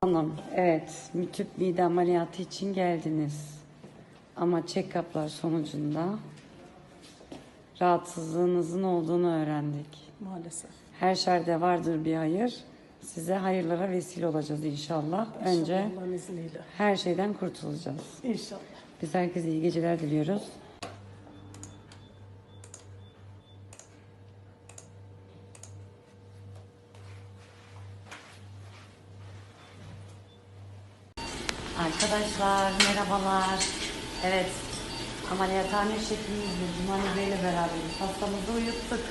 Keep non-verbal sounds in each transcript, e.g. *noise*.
Hanım, evet, tüp mide ameliyatı için geldiniz. Ama check-up'lar sonucunda rahatsızlığınızın olduğunu öğrendik. Maalesef. Her şerde vardır bir hayır. Size hayırlara vesile olacağız inşallah. Önce Allah'ın izniyle. her şeyden kurtulacağız. İnşallah. Biz herkese iyi geceler diliyoruz. Arkadaşlar merhabalar. Evet ameliyathane şeklimizde Cumali Bey ile beraberiz. Hastamızı uyuttuk.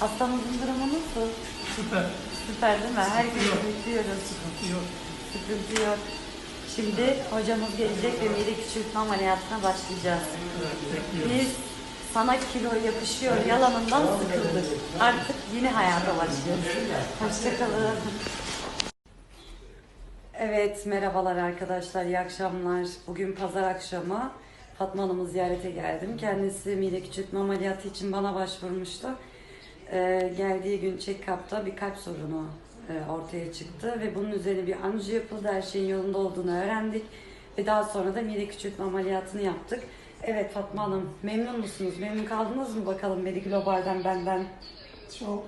Hastamızın durumu nasıl? Süper. Süper değil mi? Herkesi bekliyoruz. Yok. Sıkıntı yok. Şimdi hocamız gelecek ve mide küçültme ameliyatına başlayacağız. Biz sana kilo yapışıyor yalanından sıkıldık. Artık yeni hayata başlıyoruz. Hoşçakalın. Evet, merhabalar arkadaşlar, iyi akşamlar. Bugün pazar akşamı Fatma Hanım'ı ziyarete geldim. Kendisi mide küçültme ameliyatı için bana başvurmuştu. Ee, geldiği gün check-up'ta bir kalp sorunu e, ortaya çıktı ve bunun üzerine bir anjiyo yapıldı. Her şeyin yolunda olduğunu öğrendik ve daha sonra da mide küçültme ameliyatını yaptık. Evet Fatma Hanım, memnun musunuz? Memnun kaldınız mı bakalım Mediglobal'den benden? Çok.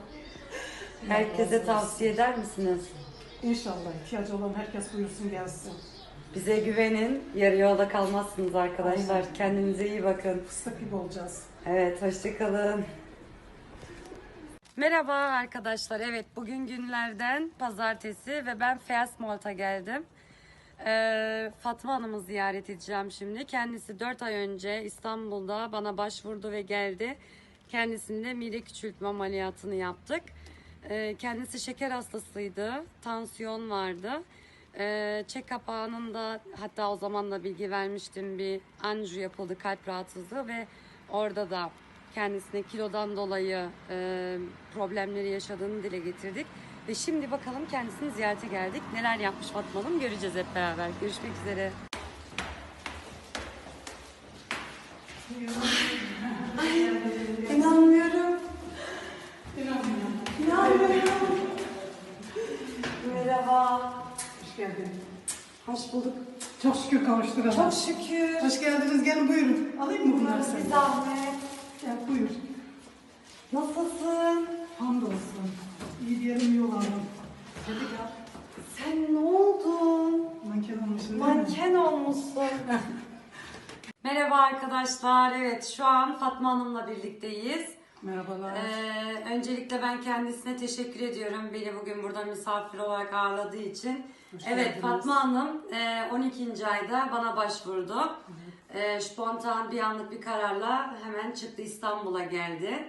Herkese tavsiye eder misiniz? İnşallah ihtiyacı olan herkes buyursun gelsin. Bize güvenin, yarı yolda kalmazsınız arkadaşlar. Aynen. Kendinize iyi bakın. Fıstık gibi olacağız. Evet, hoşçakalın. Merhaba arkadaşlar. Evet, bugün günlerden pazartesi ve ben Feyaz Malt'a geldim. Ee, Fatma Hanım'ı ziyaret edeceğim şimdi. Kendisi 4 ay önce İstanbul'da bana başvurdu ve geldi. Kendisinde mide küçültme ameliyatını yaptık. Ee, kendisi şeker hastasıydı. Tansiyon vardı. Ee, check-up anında hatta o zaman da bilgi vermiştim bir anju yapıldı kalp rahatsızlığı ve orada da kendisine kilodan dolayı e, problemleri yaşadığını dile getirdik. Ve şimdi bakalım kendisini ziyarete geldik. Neler yapmış Fatma Hanım göreceğiz hep beraber. Görüşmek üzere. Merhaba. Hoş geldin. Hoş bulduk. Çok şükür kavuştuk ama. Çok şükür. Hoş geldiniz. Gelin buyurun. Alayım mı bunları Bir sen? zahmet. Gel buyur. Nasılsın? Hamdolsun. İyi diyelim iyi olalım. Hadi gel. Sen ne oldun? Manken olmuşsun? Manken olmuşsun. *laughs* Merhaba arkadaşlar. Evet şu an Fatma Hanım'la birlikteyiz. Merhabalar. Ee, öncelikle ben kendisine teşekkür ediyorum. Beni bugün burada misafir olarak ağırladığı için. Hoş evet geldiniz. Fatma Hanım e, 12. ayda bana başvurdu. E, spontan bir anlık bir kararla hemen çıktı İstanbul'a geldi.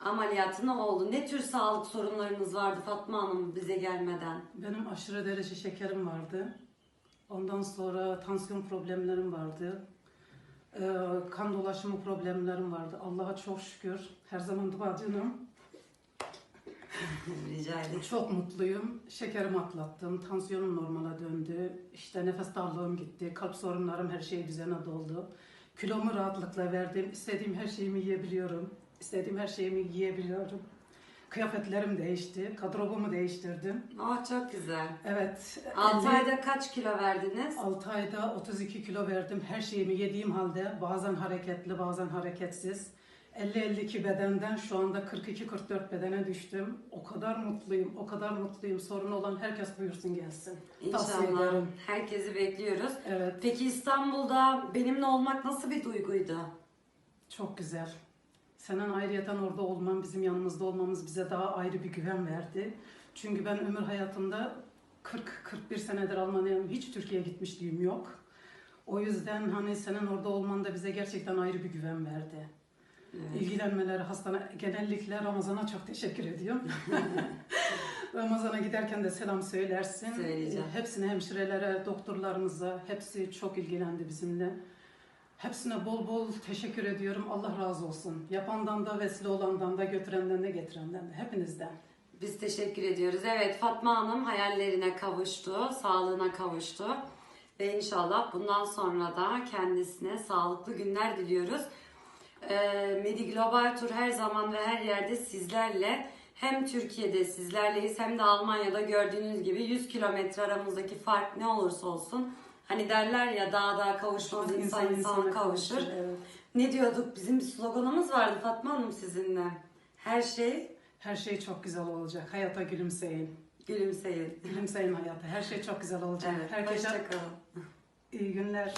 Ameliyatına oldu. Ne tür sağlık sorunlarınız vardı Fatma Hanım bize gelmeden? Benim aşırı derece şekerim vardı. Ondan sonra tansiyon problemlerim vardı. Ee, kan dolaşımı problemlerim vardı. Allah'a çok şükür. Her zaman duacınım. Rica ederim. Çok mutluyum. Şekerimi atlattım. Tansiyonum normale döndü. İşte nefes darlığım gitti. Kalp sorunlarım her şey düzene doldu. Kilomu rahatlıkla verdim. İstediğim her şeyimi yiyebiliyorum. İstediğim her şeyimi giyebiliyorum. Kıyafetlerim değişti. Kadrobumu değiştirdim. Oh çok güzel. Evet. 6 elli- ayda kaç kilo verdiniz? 6 ayda 32 kilo verdim. Her şeyimi yediğim halde bazen hareketli bazen hareketsiz. 50-52 bedenden şu anda 42-44 bedene düştüm. O kadar mutluyum, o kadar mutluyum. Sorun olan herkes buyursun gelsin. İnşallah. ederim. Herkesi bekliyoruz. Evet, Peki İstanbul'da benimle olmak nasıl bir duyguydu? çok güzel. Senin ayrıyeten orada olman, bizim yanımızda olmamız bize daha ayrı bir güven verdi. Çünkü ben ömür hayatımda 40-41 senedir Almanya'ya hiç Türkiye'ye gitmişliğim yok. O yüzden hani senin orada olman da bize gerçekten ayrı bir güven verdi. İlgilenmeleri hastane genellikle Ramazan'a çok teşekkür ediyorum. *laughs* Ramazan'a giderken de selam söylersin. Söyleyeceğim. Hepsine hemşirelere, doktorlarımıza hepsi çok ilgilendi bizimle. Hepsine bol bol teşekkür ediyorum. Allah razı olsun. Yapandan da, vesile olandan da, götürenden de, getirenden de. Hepinizden. Biz teşekkür ediyoruz. Evet Fatma Hanım hayallerine kavuştu, sağlığına kavuştu. Ve inşallah bundan sonra da kendisine sağlıklı günler diliyoruz. Ee, Medi Global Tur her zaman ve her yerde sizlerle Hem Türkiye'de sizlerleyiz hem de Almanya'da gördüğünüz gibi 100 kilometre aramızdaki fark ne olursa olsun. Hani derler ya dağda kavuşmaz insan insana kavuşur. Evet. Ne diyorduk? Bizim bir sloganımız vardı Fatma Hanım sizinle. Her şey Her şey çok güzel olacak. Hayata gülümseyin. gülümseyin. Gülümseyin hayata. Her şey çok güzel olacak. Evet, Herkese hoşçakalın. iyi günler.